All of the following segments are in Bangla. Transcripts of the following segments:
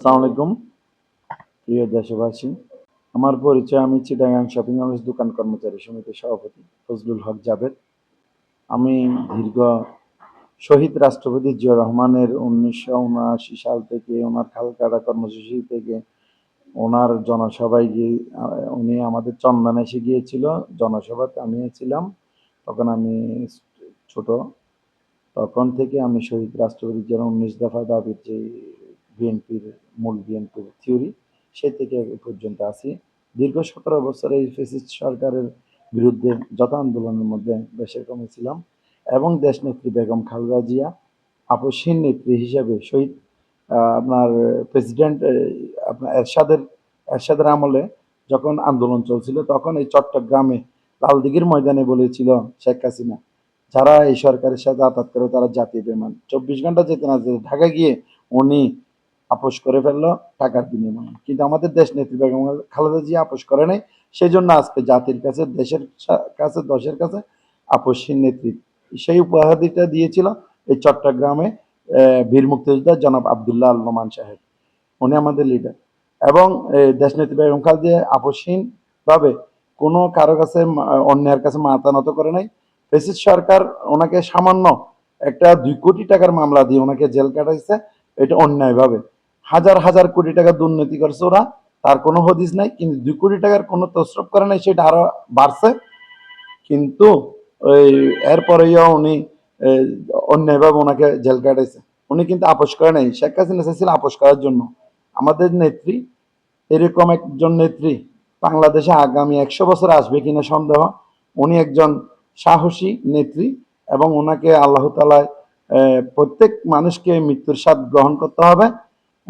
আসসালামু প্রিয় দেশবাসী, আমার পরিচয় আমি চিটাগাং শপিং হাউস দোকান কর্মচারী সমিতির সভাপতি ফজলুল হক জাবেদ। আমি দীর্ঘ শহীদ রাষ্ট্রপতি জিয়া রহমানের উনিশশো উনআশি সাল থেকে ওনার খালকাটা কর্মসূচি থেকে ওনার জনসভায় গিয়ে উনি আমাদের চন্দনে এসে গিয়েছিল, জনসভাতে আমি ছিলাম। তখন আমি ছোট, তখন থেকে আমি শহীদ রাষ্ট্রপতি যারা উনিশ দফা দাবির যে বিএনপির মূল বিএনপির থিওরি সে থেকে পর্যন্ত আছি। দীর্ঘ সতেরো বছর এই ফেসিস্ট সরকারের বিরুদ্ধে যত আন্দোলনের মধ্যে দেশের কমেছিলাম এবং দেশনেত্রী বেগম খালেদা জিয়া, আপসহীন নেত্রী হিসেবে শহীদ আপনার প্রেসিডেন্ট আপনার এরশাদের এরশাদের আমলে যখন আন্দোলন চলছিল, তখন এই চট্টগ্রামে লালদিঘির ময়দানে বলেছিল শেখ হাসিনা, যারা এই সরকারের সাথে আঘাত করে তারা জাতীয় বেমান চব্বিশ ঘণ্টা যেতে না যেতে ঢাকা গিয়ে উনি আপোষ করে ফেলল টাকার বিনিময়ে। কিন্তু আমাদের দেশ নেত্রী খালেদা জিয়া আপোষ করে নাই সেই জন্য আজকে জাতির কাছে, দেশের কাছে, দশের কাছে আপোষহীন নেত্রী। সেই উপাধিটা দিয়েছিল এই চট্টগ্রামে বীর মুক্তিযোদ্ধা জনাব আবদুল্লাহ আল নোমান সাহেব। উনি আমাদের লিডার এবং এই দেশনেত্রী বেগম খালেদা আপোষহীন ভাবে কোনো কারও কাছে অন্যের কাছে মাথা নত করে নাই। ফেসিস সরকার ওনাকে সামান্য একটা দুই কোটি টাকার মামলা দিয়ে ওনাকে জেল কাটাইছে, এটা অন্যায়ভাবে। হাজার হাজার কোটি টাকা দুর্নীতি করছে ওরা, তার কোনো হদিস নাই, কিন্তু দুই কোটি টাকার কোনো তসরফ করে নাই, সেটা আরও বাড়ছে। কিন্তু ওই এরপরেও উনি অন্যায়ভাবে ওনাকে জেল কাটাইছে। উনি কিন্তু আপোষ করে নাই। শেখ হাসিনা চাইছিল আপোষ করার জন্য। আমাদের নেত্রী, এরকম একজন নেত্রী বাংলাদেশে আগামী একশো বছর আসবে কিনা সন্দেহ, উনি একজন সাহসী নেত্রী এবং ওনাকে আল্লাহ তালায় প্রত্যেক মানুষকে মৃত্যুর স্বাদ গ্রহণ করতে হবে।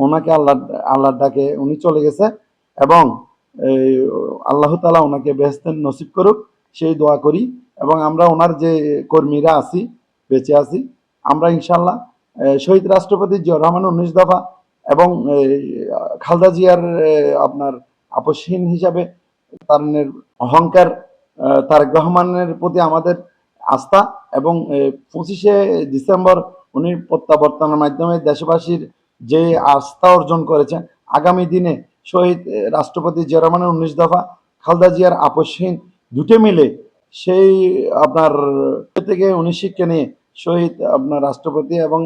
ওনাকে আল্লাহ, আল্লাহর ডাকে উনি চলে গেছে এবং আল্লাহ তালা ওনাকে বেহেস্তেন নসিব করুক, সেই দোয়া করি এবং আমরা ওনার যে কর্মীরা আছি, বেঁচে আছি, আমরা ইনশাল্লাহ শহীদ রাষ্ট্রপতি জিয়া রহমান উনিশ দফা এবং খালদা জিয়ার আপনার আপসহীন হিসাবে তার অহংকার তারেক রহমানের প্রতি আমাদের আস্থা এবং পঁচিশে ডিসেম্বর উনি প্রত্যাবর্তনের মাধ্যমে দেশবাসীর যে আস্থা অর্জন করেছেন, আগামী দিনে শহীদ রাষ্ট্রপতি জিয়া রহমানের উনিশ দফা, খালদা জিয়ার আপসহীন দুটো মিলে সেই, আপনার থেকে উনি শিক্ষা নিয়ে শহীদ, আপনার রাষ্ট্রপতি এবং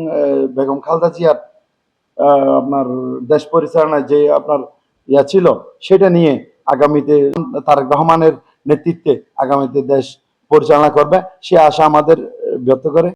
বেগম খালদা জিয়ার আপনার দেশ পরিচালনায় যে আপনার ইয়া ছিল, সেটা নিয়ে আগামীতে তারেক রহমানের নেতৃত্বে আগামীতে দেশ পরিচালনা করবে, সে আশা আমাদের ব্যক্ত করে।